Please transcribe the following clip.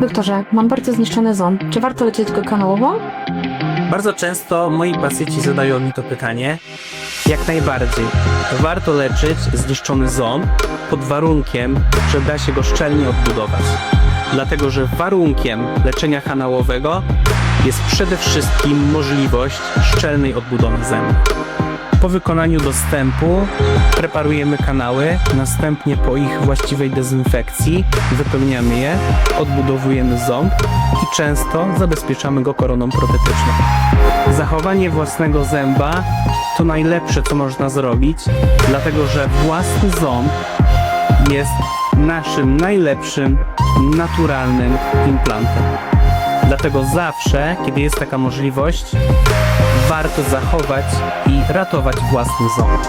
Doktorze, mam bardzo zniszczony ząb. Czy warto lecieć go kanałowo? Bardzo często moi pacjenci zadają mi to pytanie. Jak najbardziej. Warto leczyć zniszczony ząb pod warunkiem, że da się go szczelnie odbudować. Dlatego, że warunkiem leczenia kanałowego jest przede wszystkim możliwość szczelnej odbudowy zębu. Po wykonaniu dostępu preparujemy kanały, następnie po ich właściwej dezynfekcji wypełniamy je, odbudowujemy ząb i często zabezpieczamy go koroną protetyczną. Zachowanie własnego zęba to najlepsze, co można zrobić, dlatego że własny ząb jest naszym najlepszym, naturalnym implantem. Dlatego zawsze, kiedy jest taka możliwość, warto zachować i ratować własny ząb.